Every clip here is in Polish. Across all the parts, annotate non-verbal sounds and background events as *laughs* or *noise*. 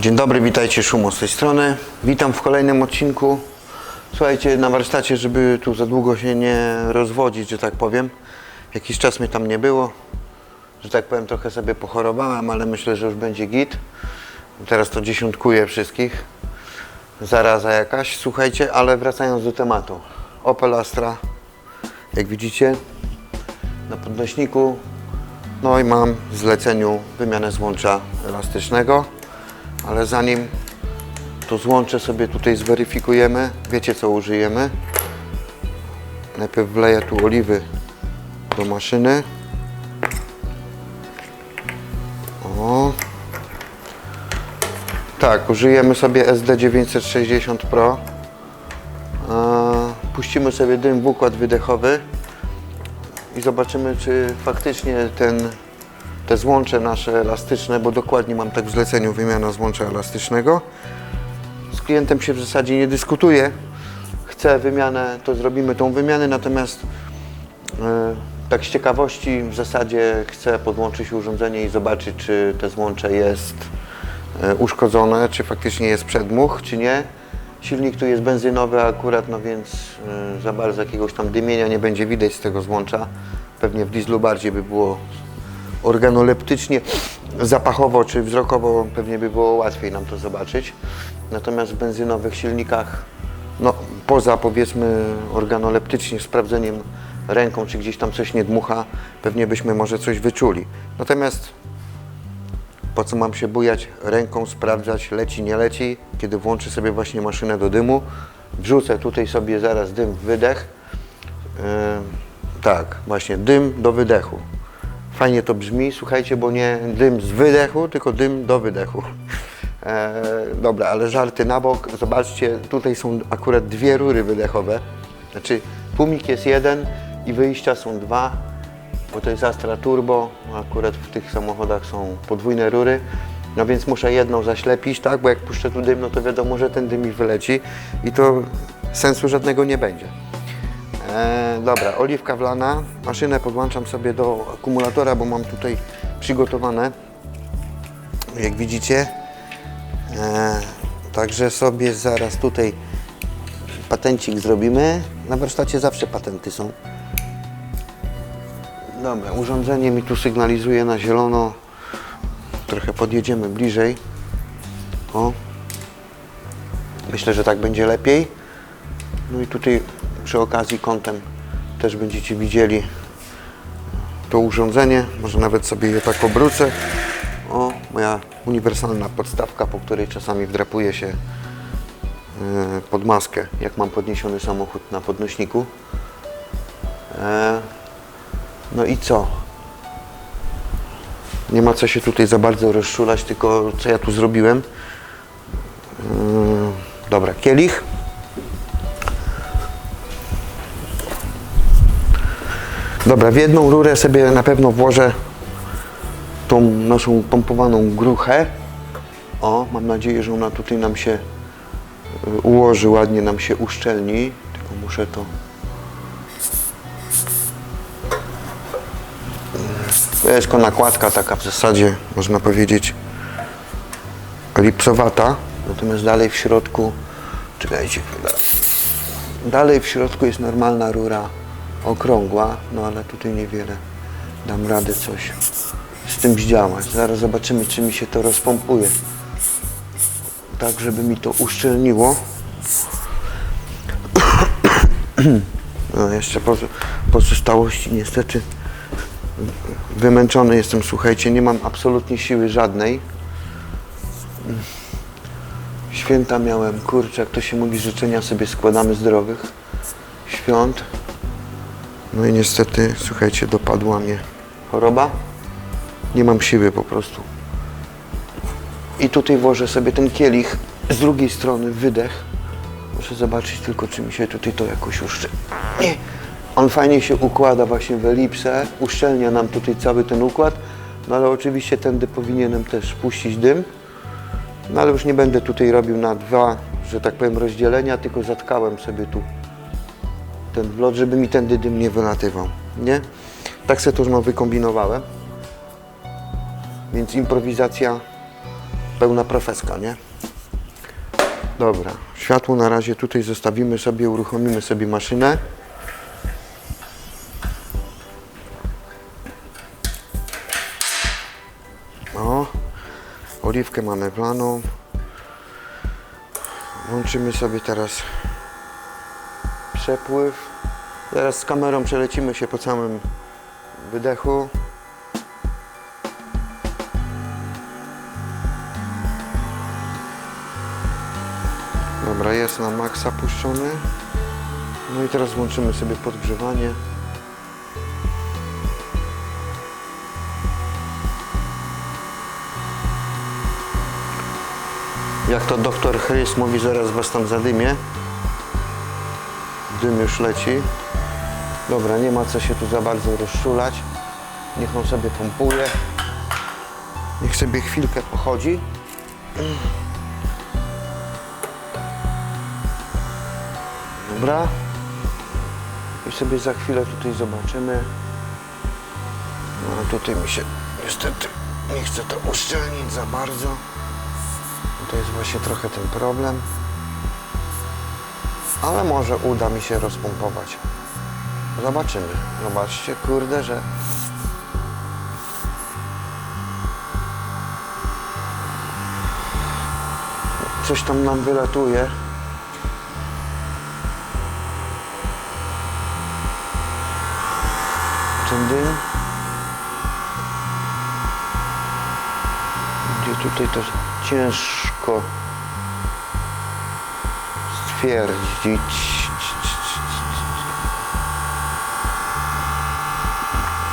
Dzień dobry, witajcie Szumo z tej strony. Witam w kolejnym odcinku. Słuchajcie, na warsztacie, żeby tu za długo się nie rozwodzić, że tak powiem. Jakiś czas mnie tam nie było. Że tak powiem, trochę sobie pochorowałem, ale myślę, że już będzie git. Teraz to dziesiątkuję wszystkich. Zaraza jakaś, słuchajcie, ale wracając do tematu. Opel Astra, jak widzicie, na podnośniku. No i mam w zleceniu wymianę złącza elastycznego, ale zanim to złącze sobie tutaj zweryfikujemy, wiecie co użyjemy. Najpierw wleję tu oliwy do maszyny. O. Tak, użyjemy sobie SD960 Pro. A, Puścimy sobie dym w układ wydechowy i zobaczymy, czy faktycznie ten, te złącze nasze elastyczne, bo dokładnie mam tak w zleceniu wymiana złącza elastycznego. Z klientem się w zasadzie nie dyskutuje. Chce wymianę, to zrobimy tą wymianę, natomiast e, tak z ciekawości w zasadzie chcę podłączyć urządzenie i zobaczyć, czy te złącze jest e, uszkodzone, czy faktycznie jest przedmuch, czy nie. Silnik tu jest benzynowy akurat, no więc e, za bardzo jakiegoś tam dymienia nie będzie widać z tego złącza. Pewnie w dieslu bardziej by było organoleptycznie, zapachowo czy wzrokowo pewnie by było łatwiej nam to zobaczyć. Natomiast w benzynowych silnikach, no poza powiedzmy organoleptycznie sprawdzeniem ręką, czy gdzieś tam coś nie dmucha, pewnie byśmy może coś wyczuli. Natomiast po co mam się bujać ręką, sprawdzać leci, nie leci, kiedy włączę sobie właśnie maszynę do dymu, wrzucę tutaj sobie zaraz dym w wydech. Yy, tak, właśnie dym do wydechu. Fajnie to brzmi, słuchajcie, bo nie dym z wydechu, tylko dym do wydechu. E, dobra, ale żarty na bok. Zobaczcie, tutaj są akurat dwie rury wydechowe. Znaczy, tłumik jest jeden i wyjścia są dwa, bo to jest Astra Turbo. Akurat w tych samochodach są podwójne rury. No więc muszę jedną zaślepić, tak? Bo jak puszczę tu dym, no to wiadomo, że ten dym mi wyleci i to sensu żadnego nie będzie. E, dobra, oliwka wlana. Maszynę podłączam sobie do akumulatora, bo mam tutaj przygotowane. Jak widzicie. E, także sobie zaraz tutaj patencik zrobimy. Na warsztacie zawsze patenty są. Dobra, urządzenie mi tu sygnalizuje na zielono. Trochę podjedziemy bliżej. O. Myślę, że tak będzie lepiej. No i tutaj przy okazji kątem też będziecie widzieli to urządzenie. Może nawet sobie je tak obrócę. O, moja uniwersalna podstawka, po której czasami wdrapuje się e, pod maskę, jak mam podniesiony samochód na podnośniku. E, No i co? Nie ma co się tutaj za bardzo rozszulać, tylko co ja tu zrobiłem. Yy, Dobra, kielich. Dobra, w jedną rurę sobie na pewno włożę tą naszą pompowaną gruchę. O, mam nadzieję, że ona tutaj nam się y, ułoży, ładnie nam się uszczelni. Tylko muszę to... Tylko nakładka taka w zasadzie, można powiedzieć, lipsowata. Natomiast dalej w środku, czekajcie chwilę. Dalej w środku jest normalna rura okrągła, no ale tutaj niewiele dam radę coś z tym zdziałać. Zaraz zobaczymy, czy mi się to rozpompuje. Tak, żeby mi to uszczelniło. *clears throat* No, jeszcze pozo- pozostałości niestety wymęczony jestem, słuchajcie, nie mam absolutnie siły żadnej. Święta miałem, kurczę, jak to się mówi, życzenia sobie składamy zdrowych świąt. No i niestety, słuchajcie, dopadła mnie choroba. Nie mam siły po prostu. I tutaj włożę sobie ten kielich z drugiej strony, wydech. Muszę zobaczyć tylko, czy mi się tutaj to jakoś uszczy. Nie. On fajnie się układa właśnie w elipsę, uszczelnia nam tutaj cały ten układ, no ale oczywiście tędy powinienem też puścić dym. No ale już nie będę tutaj robił na dwa, że tak powiem, rozdzielenia, tylko zatkałem sobie tu ten wlot, żeby mi tędy dym nie wylatywał, nie? Tak sobie to już no, wykombinowałem. Więc improwizacja pełna profeska, nie? Dobra, światło na razie tutaj zostawimy sobie, uruchomimy sobie maszynę. O, oliwkę mamy planą. Włączymy sobie teraz przepływ. Z kamerą przelecimy się po całym wydechu. Dobra, jest na maksa puszczony. No i teraz włączymy sobie podgrzewanie. Jak to doktor Chris mówi, zaraz was tam zadymie. Dym już leci. Dobra, nie ma co się tu za bardzo rozczulać. Niech on sobie pompuje. Niech sobie chwilkę pochodzi. Dobra. I sobie za chwilę tutaj zobaczymy. No tutaj mi się niestety nie chce to uszczelnić za bardzo. To jest właśnie trochę ten problem. Ale może uda mi się rozpompować. Zobaczymy. Zobaczcie, kurde, że coś tam nam wylatuje. Ten dym. Gdzie tutaj to ciężko stwierdzić.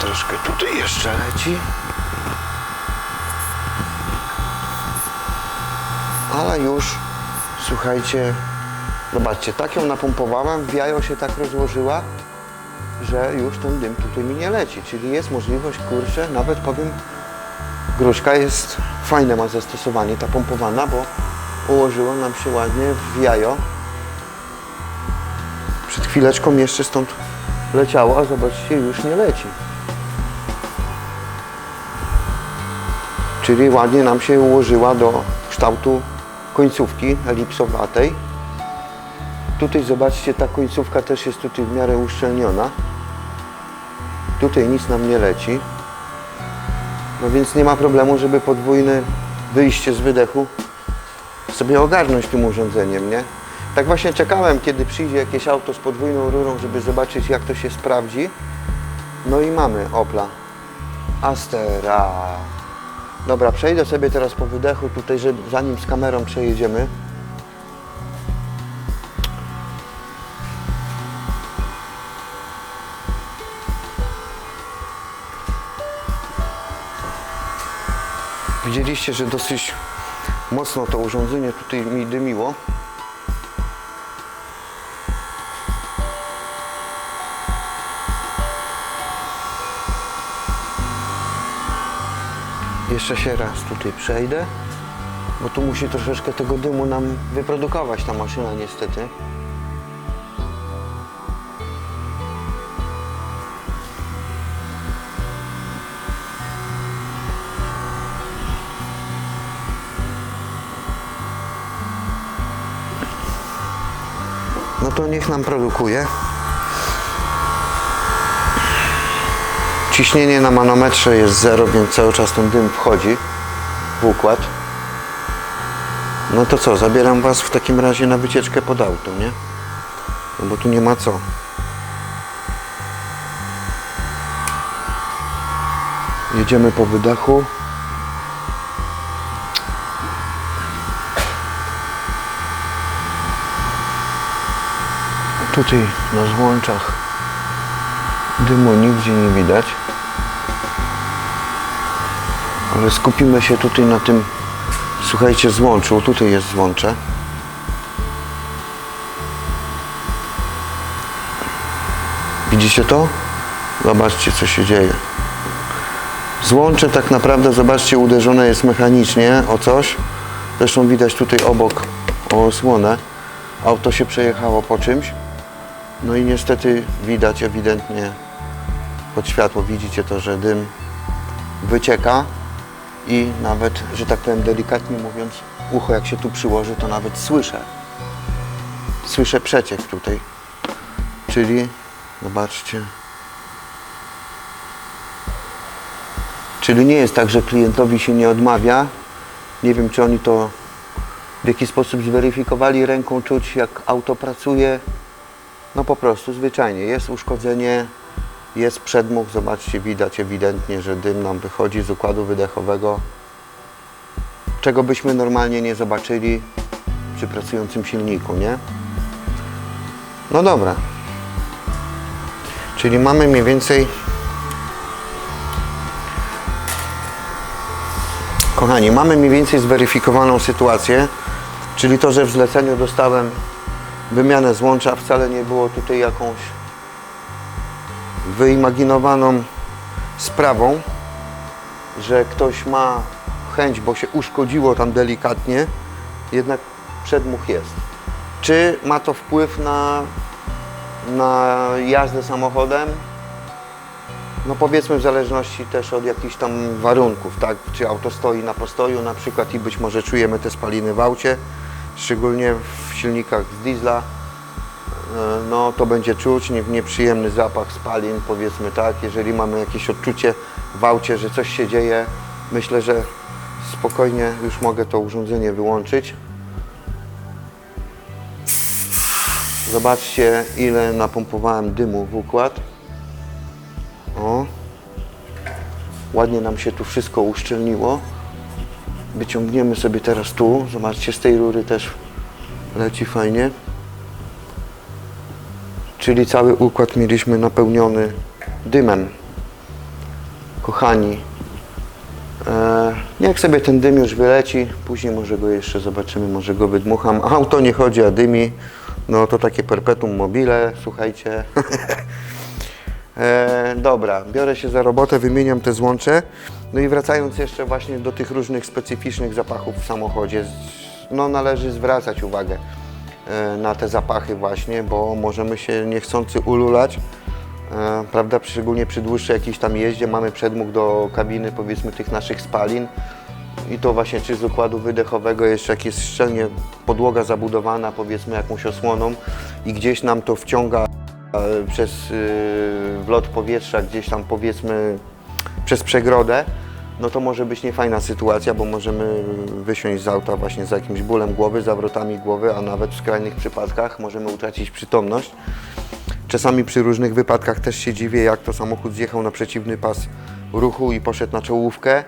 Troszkę tutaj jeszcze leci. Ale już, słuchajcie, zobaczcie, tak ją napompowałem, w jajo się tak rozłożyła, że już ten dym tutaj mi nie leci. Czyli jest możliwość, kurczę, nawet powiem, gruszka jest fajne, ma zastosowanie ta pompowana, bo ułożyła nam się ładnie w jajo. Chwileczką jeszcze stąd leciało, a zobaczcie, już nie leci. Czyli ładnie nam się ułożyła do kształtu końcówki elipsowatej. Tutaj zobaczcie, ta końcówka też jest tutaj w miarę uszczelniona. Tutaj nic nam nie leci. No więc nie ma problemu, żeby podwójne wyjście z wydechu sobie ogarnąć tym urządzeniem, nie? Tak właśnie czekałem, kiedy przyjdzie jakieś auto z podwójną rurą, żeby zobaczyć jak to się sprawdzi. No i mamy Opla Astera. Dobra, przejdę sobie teraz po wydechu tutaj, że zanim z kamerą przejedziemy. Widzieliście, że dosyć mocno to urządzenie tutaj mi dymiło. Jeszcze się raz tutaj przejdę, bo tu musi troszeczkę tego dymu nam wyprodukować ta maszyna niestety. No to niech nam produkuje. Ciśnienie na manometrze jest 0, więc cały czas ten dym wchodzi w układ. No to co, zabieram Was w takim razie na wycieczkę pod auto, nie? No bo tu nie ma co. Jedziemy po wydechu. Tutaj na złączach dymu nigdzie nie widać. Ale skupimy się tutaj na tym, słuchajcie, złączu. Tutaj jest złącze. Widzicie to? Zobaczcie, co się dzieje. Złącze tak naprawdę, zobaczcie, uderzone jest mechanicznie o coś. Zresztą widać tutaj obok osłonę. Auto się przejechało po czymś. No i niestety widać ewidentnie pod światło, widzicie to, że dym wycieka. I nawet, że tak powiem delikatnie mówiąc, ucho jak się tu przyłoży, to nawet słyszę. Słyszę przeciek tutaj. Czyli, zobaczcie. Czyli nie jest tak, że klientowi się nie odmawia. Nie wiem, czy oni to w jakiś sposób zweryfikowali ręką, czuć jak auto pracuje. No po prostu zwyczajnie jest uszkodzenie, jest przedmuch, zobaczcie, widać ewidentnie, że dym nam wychodzi z układu wydechowego, czego byśmy normalnie nie zobaczyli przy pracującym silniku, nie? No dobra. Czyli mamy mniej więcej Kochani, mamy mniej więcej zweryfikowaną sytuację, czyli to, że w zleceniu dostałem wymianę złącza, wcale nie było tutaj jakąś wyimaginowaną sprawą, że ktoś ma chęć, bo się uszkodziło tam delikatnie, jednak przedmuch jest. Czy ma to wpływ na, na jazdę samochodem? No powiedzmy w zależności też od jakichś tam warunków, tak? Czy auto stoi na postoju na przykład i być może czujemy te spaliny w aucie, szczególnie w silnikach z diesla, no to będzie czuć nie- nieprzyjemny zapach spalin, powiedzmy tak. Jeżeli mamy jakieś odczucie w aucie, że coś się dzieje, myślę, że spokojnie już mogę to urządzenie wyłączyć. Zobaczcie ile napompowałem dymu w układ. O. Ładnie nam się tu wszystko uszczelniło. Wyciągniemy sobie teraz tu. Zobaczcie, z tej rury też leci fajnie. Czyli cały układ mieliśmy napełniony dymem. Kochani, e, niech sobie ten dym już wyleci. Później może go jeszcze zobaczymy, może go wydmucham. Auto nie chodzi, a dymi. No to takie perpetuum mobile, słuchajcie. *laughs* E, dobra, biorę się za robotę, wymieniam te złącze. No i wracając jeszcze właśnie do tych różnych specyficznych zapachów w samochodzie, no należy zwracać uwagę na te zapachy właśnie, bo możemy się niechcący ululać. E, prawda, szczególnie przy dłuższej jakiejś tam jeździe mamy przedmuch do kabiny powiedzmy tych naszych spalin i to właśnie czy z układu wydechowego jeszcze jak jest szczelnie podłoga zabudowana powiedzmy jakąś osłoną i gdzieś nam to wciąga e, przez wlot powietrza gdzieś tam powiedzmy przez przegrodę, no to może być niefajna sytuacja, bo możemy wysiąść z auta właśnie z jakimś bólem głowy, zawrotami głowy, a nawet w skrajnych przypadkach możemy utracić przytomność. Czasami przy różnych wypadkach też się dziwię, jak to samochód zjechał na przeciwny pas ruchu i poszedł na czołówkę.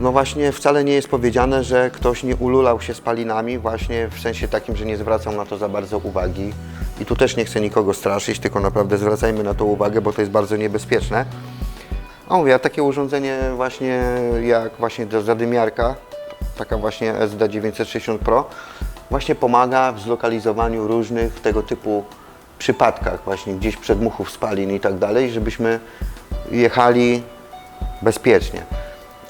No właśnie wcale nie jest powiedziane, że ktoś nie ululał się spalinami, właśnie w sensie takim, że nie zwracał na to za bardzo uwagi. I tu też nie chcę nikogo straszyć, tylko naprawdę zwracajmy na to uwagę, bo to jest bardzo niebezpieczne. A mówię, a takie urządzenie właśnie jak właśnie zadymiarka, taka właśnie SD960 Pro, właśnie pomaga w zlokalizowaniu różnych tego typu przypadkach, właśnie gdzieś przedmuchów spalin i tak dalej, żebyśmy jechali bezpiecznie.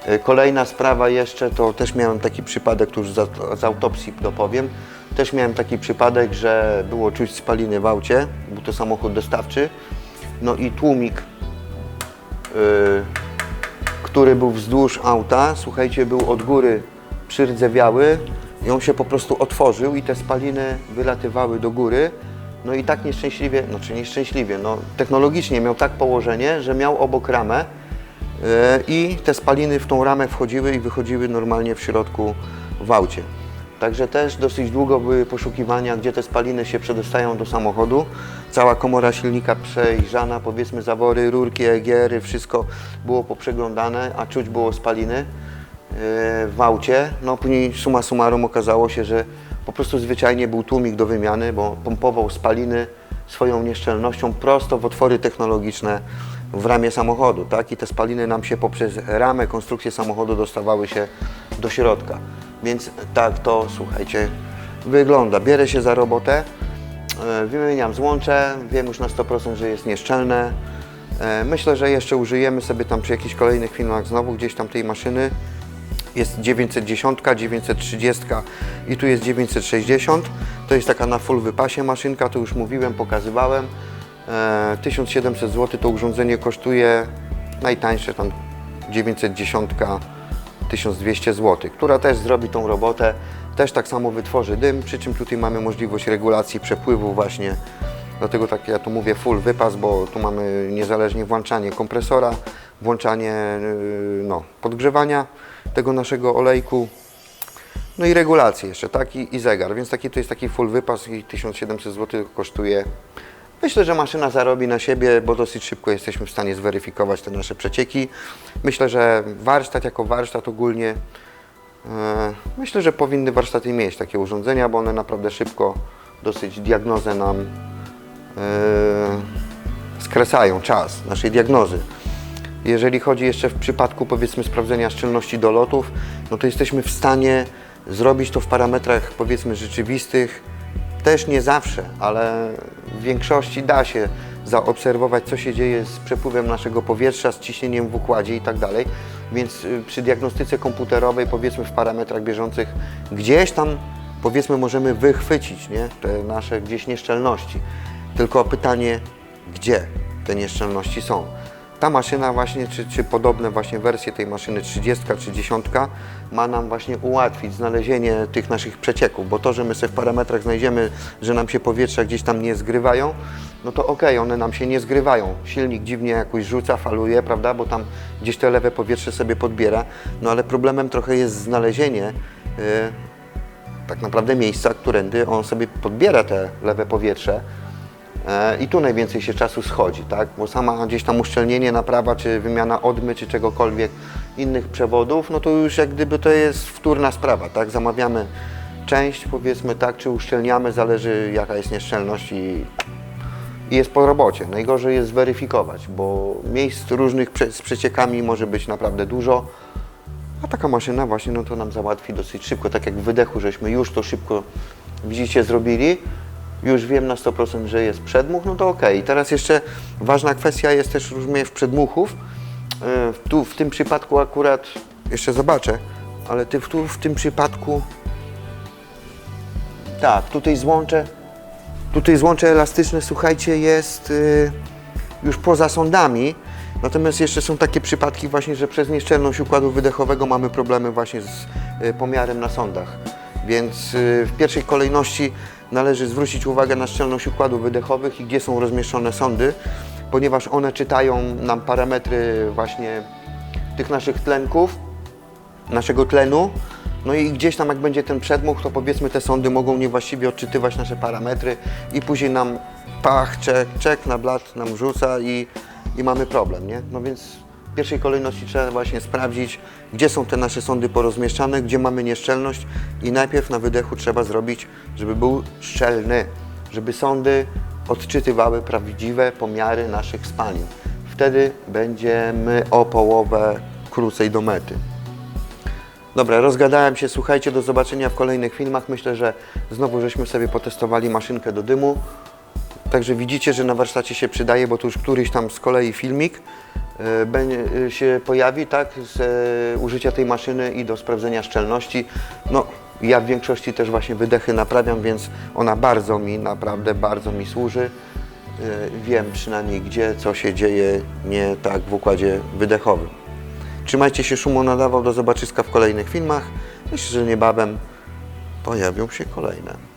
Y, Kolejna sprawa jeszcze, to też miałem taki przypadek, tu już z, z autopsji dopowiem, też miałem taki przypadek, że było czuć spaliny w aucie, był to samochód dostawczy, no i tłumik, który był wzdłuż auta, słuchajcie, był od góry przyrdzewiały i on się po prostu otworzył i te spaliny wylatywały do góry. No i tak nieszczęśliwie, no czy nieszczęśliwie, no technologicznie miał tak położenie, że miał obok ramę e, i te spaliny w tą ramę wchodziły i wychodziły normalnie w środku w aucie. Także też dosyć długo były poszukiwania, gdzie te spaliny się przedostają do samochodu. Cała komora silnika przejrzana, powiedzmy zawory, rurki, egiery, wszystko było poprzeglądane, a czuć było spaliny e, w aucie. No później summa summarum okazało się, że po prostu zwyczajnie był tłumik do wymiany, bo pompował spaliny swoją nieszczelnością prosto w otwory technologiczne w ramie samochodu, tak? I te spaliny nam się poprzez ramę, konstrukcję samochodu dostawały się do środka. Więc tak to, słuchajcie, wygląda. Bierę się za robotę, e, wymieniam złącze, wiem już na 100%, że jest nieszczelne. E, Myślę, że jeszcze użyjemy sobie tam przy jakichś kolejnych filmach znowu gdzieś tam tej maszyny. Jest 910, 930 i tu jest 960. To jest taka na full wypasie maszynka, to już mówiłem, pokazywałem. E, 1700 zł to urządzenie kosztuje, najtańsze tam 910 1200 zł, która też zrobi tą robotę, też tak samo wytworzy dym, przy czym tutaj mamy możliwość regulacji przepływu właśnie, dlatego tak ja tu mówię full wypas, bo tu mamy niezależnie włączanie kompresora, włączanie yy, no, podgrzewania tego naszego olejku, no i regulacje jeszcze, tak? I, i zegar, więc taki to jest taki full wypas i 1700 zł kosztuje. Myślę, że maszyna zarobi na siebie, bo dosyć szybko jesteśmy w stanie zweryfikować te nasze przecieki. Myślę, że warsztat jako warsztat ogólnie, e, myślę, że powinny warsztaty mieć takie urządzenia, bo one naprawdę szybko dosyć diagnozę nam e, skresają czas naszej diagnozy. Jeżeli chodzi jeszcze w przypadku powiedzmy sprawdzenia szczelności dolotów, no to jesteśmy w stanie zrobić to w parametrach powiedzmy rzeczywistych. Też nie zawsze, ale w większości da się zaobserwować, co się dzieje z przepływem naszego powietrza, z ciśnieniem w układzie i tak dalej. Więc y, przy diagnostyce komputerowej, powiedzmy w parametrach bieżących, gdzieś tam powiedzmy możemy wychwycić nie? te nasze gdzieś nieszczelności. Tylko pytanie, gdzie te nieszczelności są. Ta maszyna właśnie, czy, czy podobne właśnie wersje tej maszyny 30 czy 10 ma nam właśnie ułatwić znalezienie tych naszych przecieków, bo to, że my sobie w parametrach znajdziemy, że nam się powietrza gdzieś tam nie zgrywają, no to okej, one nam się nie zgrywają. Silnik dziwnie jakoś rzuca, faluje, prawda, bo tam gdzieś te lewe powietrze sobie podbiera, no ale problemem trochę jest znalezienie yy, tak naprawdę miejsca, którędy on sobie podbiera te lewe powietrze. E, I tu najwięcej się czasu schodzi, tak? Bo sama gdzieś tam uszczelnienie, naprawa, czy wymiana odmy, czy czegokolwiek innych przewodów, no to już jak gdyby to jest wtórna sprawa, tak? Zamawiamy część, powiedzmy tak, czy uszczelniamy, zależy jaka jest nieszczelność i, i jest po robocie. Najgorzej jest zweryfikować, bo miejsc różnych prze, z przeciekami może być naprawdę dużo. A taka maszyna właśnie no to nam załatwi dosyć szybko, tak jak w wydechu, żeśmy już to szybko, widzicie, zrobili. Już wiem na 100%, że jest przedmuch, no to ok. Teraz jeszcze ważna kwestia jest też w przedmuchów. E, Tu w tym przypadku akurat, jeszcze zobaczę, ale ty, tu w tym przypadku, tak, tutaj złącze, tutaj złącze elastyczne, słuchajcie, jest y, już poza sądami. Natomiast jeszcze są takie przypadki właśnie, że przez nieszczelność układu wydechowego mamy problemy właśnie z y, pomiarem na sądach. Więc y, w pierwszej kolejności należy zwrócić uwagę na szczelność układów wydechowych i gdzie są rozmieszczone sądy, ponieważ one czytają nam parametry właśnie tych naszych tlenków, naszego tlenu. No i gdzieś tam jak będzie ten przedmuch, to powiedzmy te sądy mogą niewłaściwie odczytywać nasze parametry i później nam pach, czek, czek na blat nam rzuca i, i mamy problem, nie? No więc w pierwszej kolejności trzeba właśnie sprawdzić, gdzie są te nasze sądy porozmieszczane, gdzie mamy nieszczelność i najpierw na wydechu trzeba zrobić, żeby był szczelny, żeby sądy odczytywały prawdziwe pomiary naszych spalin. Wtedy będziemy o połowę krócej do mety. Dobra, rozgadałem się, słuchajcie, do zobaczenia w kolejnych filmach. Myślę, że znowu żeśmy sobie potestowali maszynkę do dymu. Także widzicie, że na warsztacie się przydaje, bo tu już któryś tam z kolei filmik się pojawi, tak, z e, użycia tej maszyny i do sprawdzenia szczelności. No, ja w większości też właśnie wydechy naprawiam, więc ona bardzo mi, naprawdę bardzo mi służy. E, Wiem przynajmniej gdzie, co się dzieje nie tak w układzie wydechowym. Trzymajcie się, Szumo nadawał, do zobaczyska w kolejnych filmach. Myślę, że niebawem pojawią się kolejne.